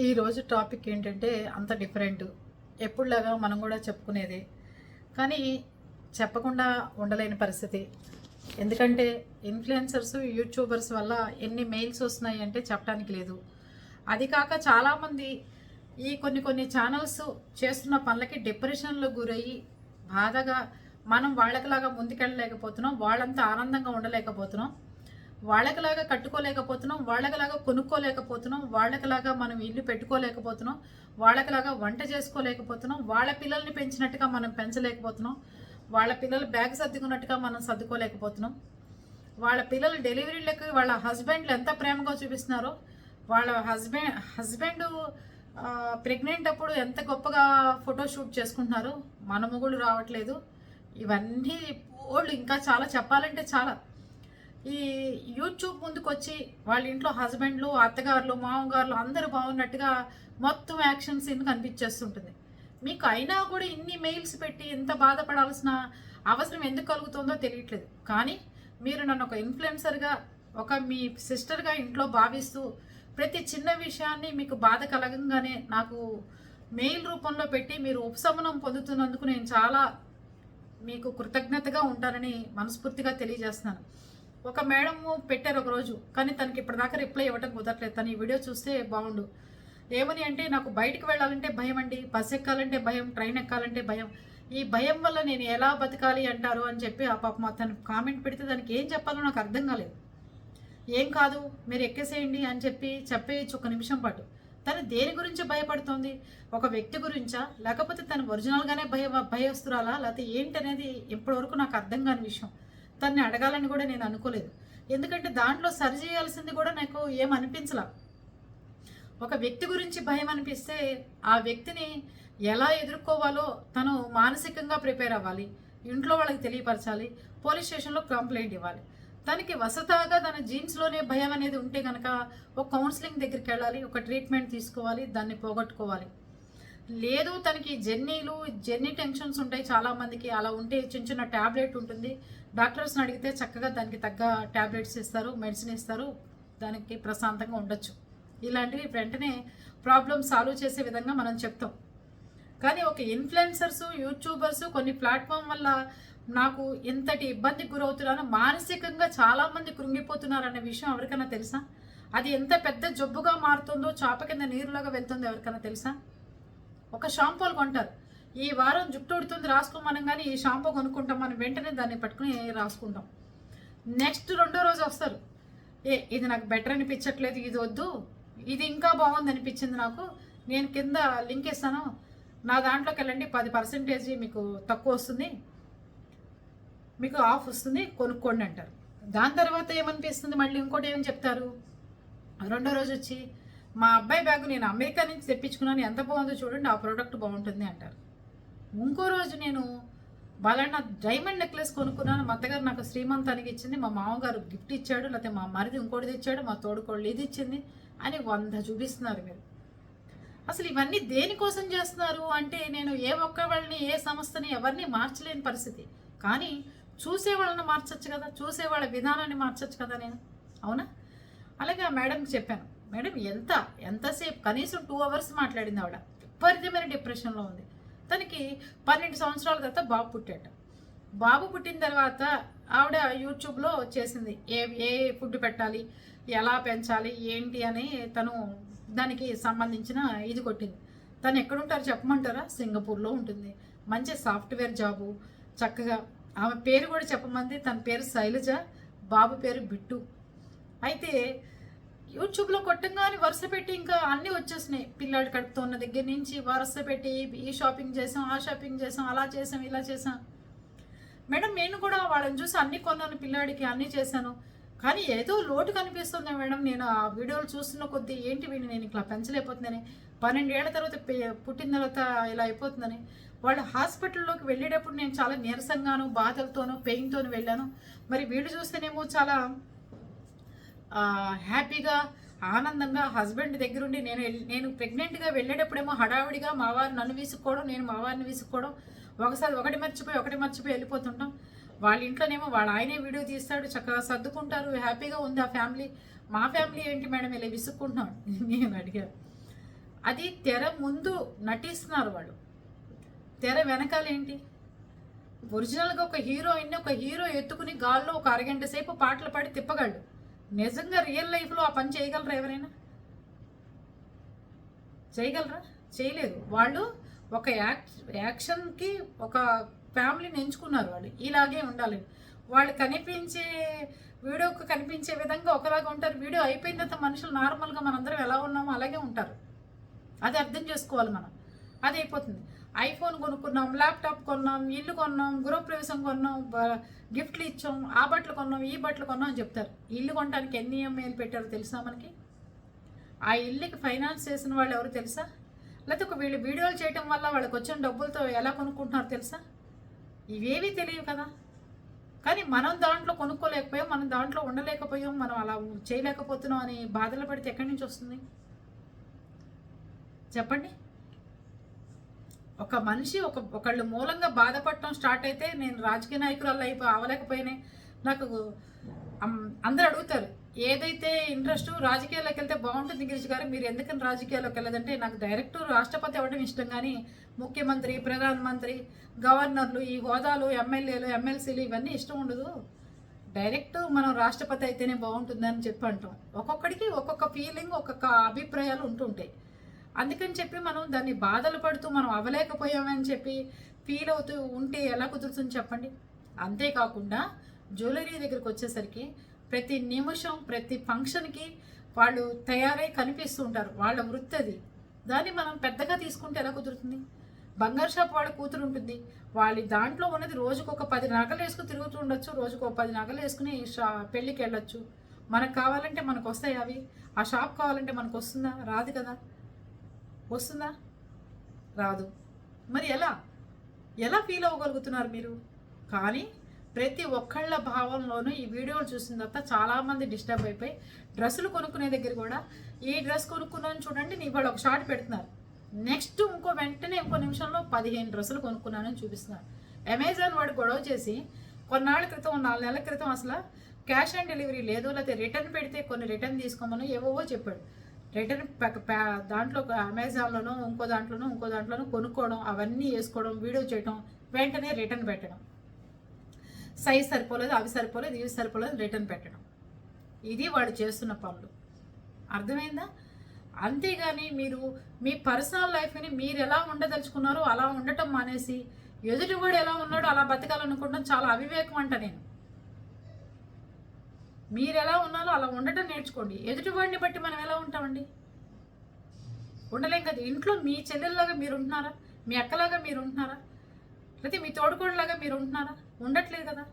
ఈరోజు టాపిక్ ఏంటంటే అంత డిఫరెంట్. ఎప్పుడులాగా మనం కూడా చెప్పుకునేది. కానీ చెప్పకుండా ఉండలేని పరిస్థితి. ఎందుకంటే ఇన్ఫ్లుయెన్సర్స్ యూట్యూబర్స్ వల్ల ఎన్ని మెయిల్స్ వస్తున్నాయి అంటే చెప్పడానికి లేదు. అది కాక చాలామంది ఈ కొన్ని కొన్ని ఛానల్స్ చేస్తున్న పనులకి డిప్రెషన్లో గురయ్యి బాధగా మనం వాళ్ళకిలాగా ముందుకెళ్ళలేకపోతున్నాం వాళ్ళంతా ఆనందంగా ఉండలేకపోతున్నాం. వాళ్ళకిలాగా కట్టుకోలేకపోతున్నాం వాళ్ళకిలాగా కొనుక్కోలేకపోతున్నాం వాళ్ళకిలాగా మనం ఇల్లు పెట్టుకోలేకపోతున్నాం వాళ్ళకిలాగా వంట చేసుకోలేకపోతున్నాం వాళ్ళ పిల్లల్ని పెంచినట్టుగా మనం పెంచలేకపోతున్నాం వాళ్ళ పిల్లలు బ్యాగ్ సర్దుకున్నట్టుగా మనం సర్దుకోలేకపోతున్నాం. వాళ్ళ పిల్లలు డెలివరీలకు వాళ్ళ హస్బెండ్లు ఎంత ప్రేమగా చూపిస్తున్నారో వాళ్ళ హస్బెండ్ హస్బెండ్ ప్రెగ్నెంట్ అప్పుడు ఎంత గొప్పగా ఫోటోషూట్ చేసుకుంటున్నారు మన మొగుడు రావట్లేదు. ఇవన్నీ ఓల్డ్ ఇంకా చాలా చెప్పాలంటే చాలా ఈ యూట్యూబ్ ముందుకు వచ్చి వాళ్ళ ఇంట్లో హస్బెండ్లు అత్తగారులు మామగారులు అందరూ బాగున్నట్టుగా మొత్తం యాక్షన్ సీన్ కనిపించేస్తుంటుంది. మీకు అయినా కూడా ఇన్ని మెయిల్స్ పెట్టి ఇంత బాధపడాల్సిన అవసరం ఎందుకు కలుగుతుందో తెలియట్లేదు. కానీ మీరు నన్ను ఒక ఇన్ఫ్లుయెన్సర్గా ఒక మీ సిస్టర్గా ఇంట్లో భావిస్తూ ప్రతి చిన్న విషయాన్ని మీకు బాధ కలగంగానే నాకు మెయిల్ రూపంలో పెట్టి మీరు ఉపశమనం పొందుతున్నందుకు నేను చాలా మీకు కృతజ్ఞతగా ఉంటానని మనస్ఫూర్తిగా తెలియజేస్తున్నాను. ఒక మేడం పెట్టారు ఒకరోజు కానీ తనకి ఇప్పటిదాకా రిప్లై ఇవ్వడం కుదరట్లేదు. తను ఈ వీడియో చూస్తే బాగుండు. ఏమని అంటే నాకు బయటకు వెళ్ళాలంటే భయం అండి. బస్ ఎక్కాలంటే భయం ట్రైన్ ఎక్కాలంటే భయం. ఈ భయం వల్ల నేను ఎలా బతకాలి అంటారు అని చెప్పి ఆ పాపం తను కామెంట్ పెడితే దానికి ఏం చెప్పాలో నాకు అర్థం కాలేదు. ఏం కాదు మీరు ఎక్కేసేయండి అని చెప్పి చెప్పేయచ్చు ఒక నిమిషం పాటు. తను దేని గురించి భయపడుతోంది? ఒక వ్యక్తి గురించా? లేకపోతే తను ఒరిజినల్గానే భయ భయస్తురాలా? లేకపోతే ఏంటనేది ఇప్పటివరకు నాకు అర్థం కాని విషయం. తన్ని అడగాలని కూడా నేను అనుకోలేదు. ఎందుకంటే దాంట్లో సరి చేయాల్సింది కూడా నాకు ఏం అనిపించలా. ఒక వ్యక్తి గురించి భయం అనిపిస్తే ఆ వ్యక్తిని ఎలా ఎదుర్కోవాలో తను మానసికంగా ప్రిపేర్ అవ్వాలి ఇంట్లో వాళ్ళకి తెలియపరచాలి పోలీస్ స్టేషన్లో కంప్లైంట్ ఇవ్వాలి. తనకి వసతాగా తన జీన్స్లోనే భయం అనేది ఉంటే కనుక ఒక కౌన్సిలింగ్ దగ్గరికి వెళ్ళాలి ఒక ట్రీట్మెంట్ తీసుకోవాలి దాన్ని పోగొట్టుకోవాలి. లేదు తనకి జర్నీలు జర్నీ టెన్షన్స్ ఉంటాయి చాలామందికి అలా ఉంటే చిన్న చిన్న ట్యాబ్లెట్ ఉంటుంది. డాక్టర్స్ని అడిగితే చక్కగా దానికి తగ్గ ట్యాబ్లెట్స్ ఇస్తారు మెడిసిన్ ఇస్తారు. దానికి ప్రశాంతంగా ఉండొచ్చు. ఇలాంటివి వెంటనే ప్రాబ్లమ్ సాల్వ్ చేసే విధంగా మనం చెప్తాం. కానీ ఒక ఇన్ఫ్లుయెన్సర్స్ యూట్యూబర్స్ కొన్ని ప్లాట్ఫామ్ వల్ల నాకు ఇంతటి ఇబ్బందికి గురవుతున్నాను మానసికంగా చాలామంది కృంగిపోతున్నారు అనే విషయం ఎవరికైనా తెలుసా? అది ఎంత పెద్ద జబ్బుగా మారుతుందో చాప కింద నీరులాగా వెళ్తుందో ఎవరికైనా తెలుసా? ఒక షాంపూలు కొంటారు. ఈ వారం జుట్టు ఉడుతుంది రాసుకోమనం కానీ ఈ షాంపూ కొనుక్కుంటాం మనం వెంటనే దాన్ని పట్టుకుని రాసుకుంటాం. నెక్స్ట్ రెండో రోజు వస్తారు. ఏ ఇది నాకు బెటర్ అనిపించట్లేదు ఇది వద్దు ఇది ఇంకా బాగుంది అనిపించింది నాకు. నేను కింద లింక్ ఇస్తాను. నా దాంట్లోకి వెళ్ళండి పది పర్సెంటేజ్ మీకు తక్కువ వస్తుంది. మీకు ఆఫ్ వస్తుంది కొనుక్కోండి అంటారు. దాని తర్వాత ఏమనిపిస్తుంది? మళ్ళీ ఇంకోటి ఏమని చెప్తారు? రెండో రోజు వచ్చి మా అబ్బాయి బ్యాగ్ నేను అమెరికా నుంచి తెప్పించుకున్నాను. ఎంత బాగుందో చూడండి ఆ ప్రోడక్ట్ బాగుంటుంది అంటారు. ఇంకో రోజు నేను బలానా డైమండ్ నెక్లెస్ కొనుక్కున్నాను. మా అత్తగారు నాకు శ్రీమంతానికి ఇచ్చింది. మా మామగారు గిఫ్ట్ ఇచ్చాడు లేకపోతే మా మరిది ఇంకోటి తెచ్చాడు మా తోడుకోళ్ళు ఇది ఇచ్చింది అని వంద చూపిస్తున్నారు మీరు. అసలు ఇవన్నీ దేనికోసం చేస్తున్నారు అంటే నేను ఏ ఒక్క వాళ్ళని ఏ సంస్థని ఎవరిని మార్చలేని పరిస్థితి. కానీ చూసే వాళ్ళని మార్చచ్చు కదా చూసే వాళ్ళ విధానాన్ని మార్చచ్చు కదా నేను. అవునా? అలాగే ఆ మేడంకి చెప్పాను. మేడం ఎంత ఎంతసేపు? కనీసం టూ అవర్స్ మాట్లాడింది ఆవిడ. విపరీతమైన డిప్రెషన్లో ఉంది. తనకి పన్నెండు సంవత్సరాల తర్వాత బాబు పుట్టాట బాబు పుట్టిన తర్వాత ఆవిడ యూట్యూబ్లో చేసింది ఏ ఏ ఫుడ్ పెట్టాలి ఎలా పెంచాలి ఏంటి అని తను దానికి సంబంధించిన ఇది కొట్టింది. తను ఎక్కడుంటారు చెప్పమంటారా? సింగపూర్లో ఉంటుంది. మంచి సాఫ్ట్వేర్ జాబు. చక్కగా ఆమె పేరు కూడా చెప్పమంది. తన పేరు శైలజ బాబు పేరు బిట్టు. అయితే యూట్యూబ్లో కొట్టంగానే వరుస పెట్టి ఇంకా అన్నీ వచ్చేసినాయి. పిల్లాడు కడుపుతో ఉన్న దగ్గర నుంచి వరుస పెట్టి ఈ షాపింగ్ చేసాం ఆ షాపింగ్ చేసాం అలా చేసాం ఇలా చేసాం. మేడం నేను కూడా వాళ్ళని చూసి అన్ని కొన్నాను పిల్లాడికి అన్నీ చేశాను. కానీ ఏదో లోటు కనిపిస్తుంది మేడం. నేను ఆ వీడియోలు చూస్తున్న కొద్దీ ఏంటి వీడిని నేను ఇట్లా పెంచలేకపోతుందని పన్నెండేళ్ళ తర్వాత పె- పుట్టిన తర్వాత ఇలా అయిపోతుందని. వాళ్ళు హాస్పిటల్లోకి వెళ్ళేటప్పుడు నేను చాలా నీరసంగాను బాధలతోనూ పెయిన్తోనూ వెళ్ళాను. మరి వీళ్ళు చూస్తేనేమో చాలా హ్యాపీగా ఆనందంగా హస్బెండ్ దగ్గరుండి నేను వెళ్ళి- నేను ప్రెగ్నెంట్గా వెళ్ళేటప్పుడేమో హడావిడిగా మా వారు నన్ను విసుక్కోవడం నేను మా వారిని విసుక్కోవడం ఒకసారి ఒకటి మర్చిపోయి ఒకటి మర్చిపోయి వెళ్ళిపోతుంటాం. వాళ్ళ ఇంట్లోనేమో వాళ్ళ ఆయనే వీడియో తీస్తాడు చక్కగా సర్దుకుంటారు హ్యాపీగా ఉంది ఆ ఫ్యామిలీ. మా ఫ్యామిలీ ఏంటి మేడం ఇలా విసుక్కుంటున్నాం? నేను అడిగాను అది తెర ముందు నటిస్తున్నారు వాళ్ళు. తెర వెనకాలేంటి ఒరిజినల్గా ఒక హీరోయిన్ ఒక హీరో ఎత్తుకుని గాల్లో ఒక అరగంట సేపు పాటలు పాడి తిప్పగలడు. నిజంగా రియల్ లైఫ్లో ఆ పని చేయగలరా ఎవరైనా? చేయగలరా? చేయలేదు. వాళ్ళు ఒక యాక్ యాక్షన్కి ఒక ఫ్యామిలీని ఎంచుకున్నారు వాళ్ళు. ఇలాగే ఉండాలి. వాళ్ళు కనిపించే వీడియోకి కనిపించే విధంగా ఒకలాగా ఉంటారు. వీడియో అయిపోయిన తర్వాత మనుషులు నార్మల్గా మనందరం ఎలా ఉన్నామో అలాగే ఉంటారు. అది అర్థం చేసుకోవాలి మనం. అది అయిపోతుంది. ఐఫోన్ కొనుక్కున్నాం ల్యాప్టాప్ కొన్నాం ఇల్లు కొన్నాం గృహప్రవేశం కొన్నాం గిఫ్ట్లు ఇచ్చాం ఆ బట్టలు కొన్నాం ఈ బట్టలు కొన్నాం అని చెప్తారు. ఇల్లు కొనడానికి ఎన్ని ఈఎంఐలు పెట్టారో తెలుసా మనకి? ఆ ఇల్లుకి ఫైనాన్స్ చేసిన వాళ్ళు ఎవరు తెలుసా? లేకపోతే ఒక వీళ్ళు వీడియోలు చేయటం వల్ల వాళ్ళకి వచ్చిన డబ్బులతో ఎలా కొనుక్కుంటున్నారు తెలుసా? ఇవేవి తెలియవు కదా. కానీ మనం దాంట్లో కొనుక్కోలేకపోయాం మనం దాంట్లో ఉండలేకపోయాం మనం అలా చేయలేకపోతున్నాం అని బాధలు పడితే ఎక్కడి నుంచి వస్తుంది? చెప్పండి. ఒక మనిషి ఒక ఒకళ్ళు మూలంగా బాధపడటం స్టార్ట్ అయితే నేను రాజకీయ నాయకురాలు అయిపో అవలేకపోయినాయి నాకు అందరు అందరూ అడుగుతారు ఏదైతే ఇంట్రెస్ట్ రాజకీయాల్లోకి వెళ్తే బాగుంటుంది గిరీష్ గారు మీరు ఎందుకని రాజకీయాల్లోకి వెళ్ళదంటే నాకు డైరెక్ట్ రాష్ట్రపతి అవ్వడం ఇష్టం కానీ ముఖ్యమంత్రి ప్రధానమంత్రి గవర్నర్లు ఈ హోదాలు ఎమ్మెల్యేలు ఎమ్మెల్సీలు ఇవన్నీ ఇష్టం ఉండదు. డైరెక్ట్ మనం రాష్ట్రపతి అయితేనే బాగుంటుందని చెప్పి అంటాం. ఒక్కొక్కడికి ఒక్కొక్క ఫీలింగ్ ఒక్కొక్క అభిప్రాయాలు ఉంటుంటాయి. అందుకని చెప్పి మనం దాన్ని బాధలు పడుతూ మనం అవ్వలేకపోయామని చెప్పి ఫీల్ అవుతూ ఉంటే ఎలా కుదురుతుంది చెప్పండి. అంతేకాకుండా జ్యువెలరీ దగ్గరికి వచ్చేసరికి ప్రతి నిమిషం ప్రతి ఫంక్షన్కి వాళ్ళు తయారై కనిపిస్తూ ఉంటారు. వాళ్ళ వృత్తి అది. దాన్ని మనం పెద్దగా తీసుకుంటే ఎలా కుదురుతుంది? బంగారు షాప్ వాళ్ళ కూతురు ఉంటుంది. వాళ్ళ దాంట్లో ఉన్నది రోజుకు ఒక పది నగలు వేసుకుని తిరుగుతూ ఉండొచ్చు. రోజుకు ఒక పది నగలు వేసుకుని షా పెళ్ళికి వెళ్ళొచ్చు. మనకు కావాలంటే మనకు వస్తాయి అవి? ఆ షాప్ కావాలంటే మనకు వస్తుందా? రాదు కదా. వస్తుందా? రాదు. మరి ఎలా? ఎలా ఫీల్ అవ్వగలుగుతున్నారు మీరు? కానీ ప్రతి ఒక్కళ్ళ భావంలోనూ ఈ వీడియోలు చూసిన తర్వాత చాలామంది డిస్టర్బ్ అయిపోయి డ్రెస్సులు కొనుక్కునే దగ్గర కూడా ఈ డ్రెస్ కొనుక్కున్నాను చూడండి నీ వాళ్ళు ఒక షార్ట్ పెడుతున్నారు. నెక్స్ట్ ఇంకో వెంటనే ఇంకో నిమిషంలో పదిహేను డ్రెస్సులు కొనుక్కున్నానని చూపిస్తున్నారు. అమెజాన్ వాడు గొడవ చేసి కొన్నాళ్ళ క్రితం నాలుగు నెలల క్రితం అసలు క్యాష్ ఆన్ డెలివరీ లేదు లేకపోతే రిటర్న్ పెడితే కొన్ని రిటర్న్ తీసుకోమని ఏవోవో చెప్పాడు. రిటర్న్ దాంట్లో అమెజాన్లోనో ఇంకో దాంట్లోనో ఇంకో దాంట్లోనో కొనుక్కోవడం అవన్నీ వేసుకోవడం వీడియో చేయడం వెంటనే రిటర్న్ పెట్టడం. సైజ్ సరిపోలేదు అవి సరిపోలేదు ఇవి సరిపోలేదు రిటర్న్ పెట్టడం. ఇది వాడు చేస్తున్న పనులు. అర్థమైందా? అంతేగాని మీరు మీ పర్సనల్ లైఫ్ని మీరు ఎలా ఉండదలుచుకున్నారో అలా ఉండటం మానేసి ఎదుటివాడు ఎలా ఉన్నాడో అలా బతకాలనుకుంటాం చాలా అవివేకం అంట నేను. మీరు ఎలా ఉన్నారో అలా ఉండటం నేర్చుకోండి. ఎదుటివాడిని బట్టి మనం ఎలా ఉంటామండి? ఉండలేం కదా. ఇంట్లో మీ చెల్లెల్లాగా మీరు ఉంటున్నారా మీ అక్కలాగా మీరు ఉంటున్నారా లేకపోతే మీ తోడుకోడలాగా మీరు ఉంటున్నారా ఉండట్లేదు కదా.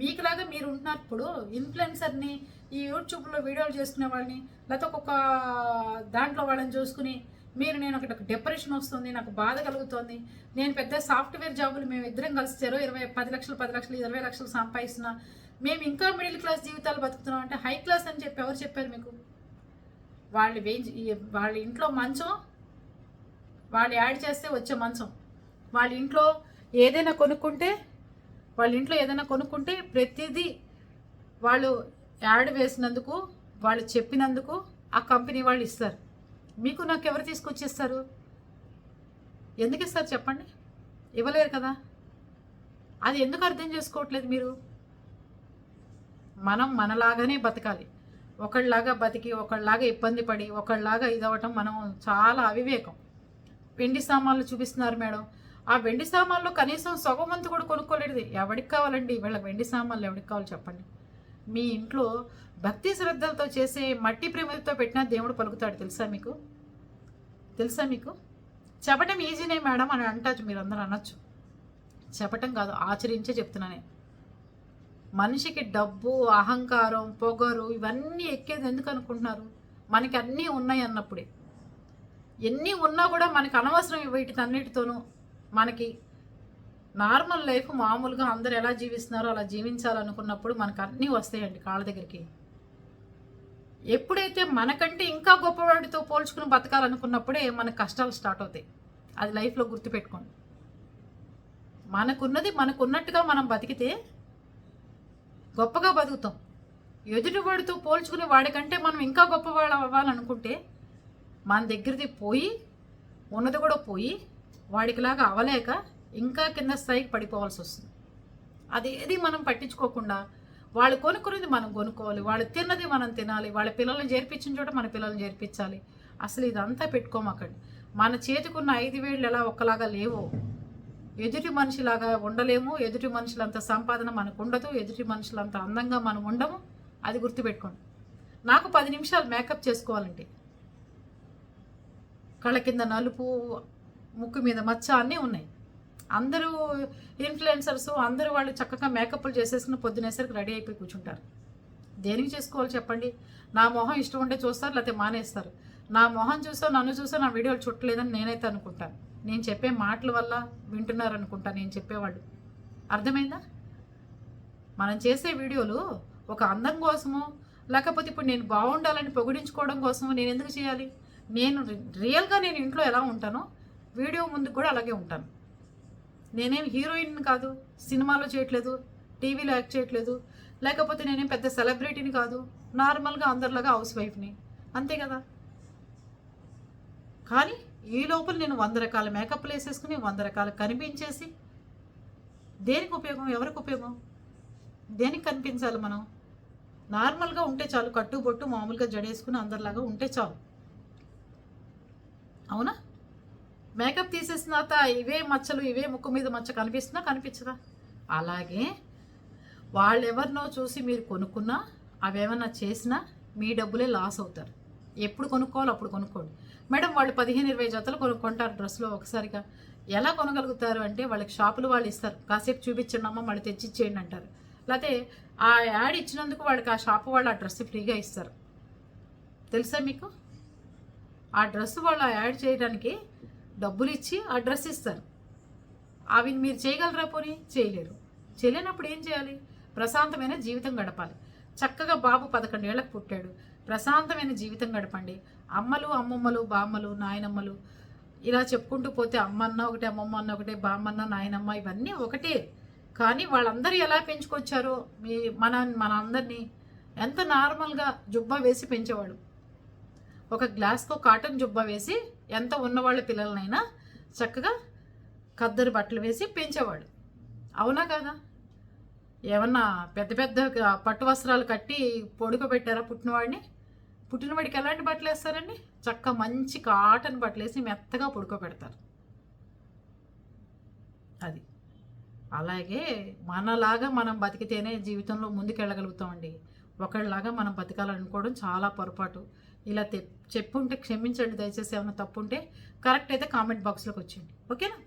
మీకులాగా మీరు ఉంటున్నప్పుడు ఇన్ఫ్లుయెన్సర్ని ఈ యూట్యూబ్లో వీడియోలు చేసుకునే వాళ్ళని లేకపోతే ఒక్కొక్క దాంట్లో వాళ్ళని చూసుకుని మీరు నేను ఒకటి డిప్రెషన్ వస్తుంది నాకు బాధ కలుగుతోంది నేను పెద్ద సాఫ్ట్వేర్ జాబులు మేము ఇద్దరం కలిసి చెరో ఇరవై పది లక్షలు పది లక్షలు ఇరవై లక్షలు సంపాదిస్తున్నా మేము ఇంకా మిడిల్ క్లాస్ జీవితాలు బతుకుతున్నాం అంటే హై క్లాస్ అని చెప్పి ఎవరు చెప్పారు మీకు? వాళ్ళు వేయించి వాళ్ళ ఇంట్లో మంచం వాళ్ళు యాడ్ చేస్తే వచ్చే మంచం. వాళ్ళ ఇంట్లో ఏదైనా కొనుక్కుంటే వాళ్ళ ఇంట్లో ఏదైనా కొనుక్కుంటే ప్రతిదీ వాళ్ళు యాడ్ వేసినందుకు వాళ్ళు చెప్పినందుకు ఆ కంపెనీ వాళ్ళు ఇస్తారు. మీకు నాకు ఎవరు తీసుకొచ్చిస్తారు? ఎందుకు ఇస్తారు చెప్పండి? ఇవ్వలేరు కదా? అది ఎందుకు అర్థం చేసుకోవట్లేదు మీరు? మనం మనలాగానే బతకాలి. ఒకళ్ళలాగా బతికి ఒకళ్ళలాగా ఇబ్బంది పడి ఒకళ్ళలాగా ఇదవటం మనం చాలా అవివేకం. వెండి సామాన్లు చూపిస్తున్నారు మేడం. ఆ వెండి సామాన్లు కనీసం సగవంతు కూడా కొనుక్కోలేడు ఎవడికి కావాలండి? వీళ్ళకి వెండి సామాన్లు ఎవడికి కావాలి చెప్పండి. మీ ఇంట్లో భక్తి శ్రద్ధలతో చేసే మట్టి ప్రేమతో పెట్టినా దేవుడు పలుకుతాడు తెలుసా మీకు? తెలుసా మీకు? చెప్పటం ఈజీనే మేడం అని అంటారు. మీరు అందరూ అనొచ్చు. చెప్పటం కాదు ఆచరించే చెప్తున్నానే. మనిషికి డబ్బు అహంకారం పొగరు ఇవన్నీ ఎక్కేది ఎందుకు అనుకుంటున్నారు మనకి అన్నీ ఉన్నాయి అన్నప్పుడే. ఎన్ని ఉన్నా కూడా మనకి అనవసరం వీటితన్నిటితోనూ మనకి నార్మల్ లైఫ్ మామూలుగా అందరు ఎలా జీవిస్తున్నారో అలా జీవించాలనుకున్నప్పుడు మనకు అన్నీ వస్తాయండి కాళ్ళ దగ్గరికి. ఎప్పుడైతే మనకంటే ఇంకా గొప్పవాడితో పోల్చుకుని బతకాలనుకున్నప్పుడే మన కష్టాలు స్టార్ట్ అవుతాయి. అది లైఫ్లో గుర్తుపెట్టుకోండి. మనకున్నది మనకున్నట్టుగా మనం బతికితే గొప్పగా బతుకుతాం. ఎదుటివాడితో పోల్చుకుని వాడికంటే మనం ఇంకా గొప్పవాడు అవ్వాలనుకుంటే మన దగ్గరది పోయి ఉన్నది కూడా పోయి వాడికిలాగా అవ్వలేక ఇంకా కింద స్థాయికి పడిపోవాల్సి వస్తుంది. అదేది మనం పట్టించుకోకుండా వాళ్ళు కొనుక్కునేది మనం కొనుక్కోవాలి వాళ్ళు తిన్నది మనం తినాలి వాళ్ళ పిల్లల్ని చేర్పించిన చోట మన పిల్లల్ని చేర్పించాలి. అసలు ఇదంతా పెట్టుకోమాకండి. మన చేతికున్న ఐదు వేళ్ళు ఎలా ఒక్కలాగా లేవో ఎదుటి మనిషిలాగా ఉండలేము ఎదుటి మనుషులంత సంపాదన మనకు ఉండదు ఎదుటి మనుషులంత అందంగా మనం ఉండము. అది గుర్తుపెట్టుకోండి. నాకు పది నిమిషాలు మేకప్ చేసుకోవాలంటే కళ్ళ కింద నలుపు ముక్కు మీద మచ్చ అన్నీ ఉన్నాయి. అందరూ ఇన్ఫ్లుయెన్సర్స్ అందరూ వాళ్ళు చక్కగా మేకప్లు చేసేసిన పొద్దునేసరికి రెడీ అయిపోయి కూర్చుంటారు. దేనికి చేసుకోవాలి చెప్పండి? నా మొహం ఇష్టం ఉంటే చూస్తారు లేకపోతే మానేస్తారు. నా మొహం చూసో నన్ను చూసో నా వీడియోలు చుట్టలేదని నేనైతే అనుకుంటాను. నేను చెప్పే మాటల వల్ల వింటున్నారు అనుకుంటా నేను చెప్పేవాళ్ళు. అర్థమైందా? మనం చేసే వీడియోలు ఒక అందం కోసమో లేకపోతే ఇప్పుడు నేను బాగుండాలని పొగిడించుకోవడం కోసమో నేను ఎందుకు చేయాలి? నేను రియల్గా నేను ఇంట్లో ఎలా ఉంటానో వీడియో ముందు కూడా అలాగే ఉంటాను. నేనేం హీరోయిన్ కాదు సినిమాలో చేయట్లేదు టీవీలో యాక్ట్ చేయట్లేదు లేకపోతే నేనేం పెద్ద సెలబ్రిటీని కాదు నార్మల్గా అందరిలాగా హౌస్ వైఫ్ని. అంతే కదా? కానీ ఈ లోపల నేను వంద రకాల మేకప్లు వేసేసుకుని వంద రకాలు కనిపించేసి దేనికి ఉపయోగం? ఎవరికి ఉపయోగం? దేనికి కనిపించాలి మనం? నార్మల్గా ఉంటే చాలు కట్టు బొట్టు మామూలుగా జడేసుకుని అందరిలాగా ఉంటే చాలు. అవునా? మేకప్ తీసేసిన తర్వాత ఇవే మచ్చలు ఇవే ముక్కు మీద మచ్చ కనిపిస్తుందా కనిపించదా? అలాగే వాళ్ళెవరినో చూసి మీరు కొనుక్కున్నా అవేమన్నా చేసినా మీ డబ్బులే లాస్ అవుతారు. ఎప్పుడు కొనుక్కోవాలో అప్పుడు కొనుక్కోండి. మేడం వాళ్ళు పదిహేను ఇరవై జతలు కొనుక్కుంటారు డ్రెస్లో ఒకసారిగా. ఎలా కొనగలుగుతారు అంటే వాళ్ళకి షాపులు వాళ్ళు ఇస్తారు. కాసేపు చూపించండి అమ్మ మళ్ళీ తెచ్చిచ్చేయండి అంటారు. లేకపోతే ఆ యాడ్ ఇచ్చినందుకు వాళ్ళకి ఆ షాపు వాళ్ళు ఆ డ్రెస్ ఫ్రీగా ఇస్తారు. తెలుసా మీకు? ఆ డ్రెస్ వాళ్ళు ఆ యాడ్ చేయడానికి డబ్బులు ఇచ్చి ఆ డ్రెస్ ఇస్తారు. అవి మీరు చేయగలరా పోనీ? చేయలేరు. చేయలేనప్పుడు ఏం చేయాలి? ప్రశాంతమైన జీవితం గడపాలి. చక్కగా బాబు పదకొండేళ్ళకు పుట్టాడు. ప్రశాంతమైన జీవితం గడపండి. అమ్మలు అమ్మమ్మలు బామ్మలు నాయనమ్మలు. ఇలా చెప్పుకుంటూ పోతే అమ్మన్న ఒకటే అమ్మమ్మ అన్న ఒకటే బామ్మన్న నాయనమ్మ ఇవన్నీ ఒకటే. కానీ వాళ్ళందరూ ఎలా పెంచుకొచ్చారో మీ మన మన అందరినీ ఎంత నార్మల్గా జుబ్బా వేసి పెంచేవాడు ఒక గ్లాస్కో కాటన్ జుబ్బా వేసి ఎంత ఉన్నవాళ్ళ పిల్లలనైనా చక్కగా కద్దరు బట్టలు వేసి పెంచేవాడు అవునా కదా? ఏమన్నా పెద్ద పెద్ద పట్టు వస్త్రాలు కట్టి పొడుకోబెట్టారా పుట్టినవాడిని? పుట్టినవాడికి ఎలాంటి బట్టలు వేస్తారండి? చక్క మంచి కాటన్ బట్టలు వేసి మెత్తగా పడుకోబెడతారు. అది. అలాగే మనలాగా మనం బతికితేనే జీవితంలో ముందుకెళ్ళగలుగుతామండి. ఒకళ్ళలాగా మనం బతకాలనుకోవడం చాలా పొరపాటు. ఇలా తె చెప్పుంటే క్షమించండి దయచేసి ఏమైనా తప్పు ఉంటే కరెక్ట్ అయితే కామెంట్ బాక్స్లోకి వచ్చేయండి. ఓకేనా?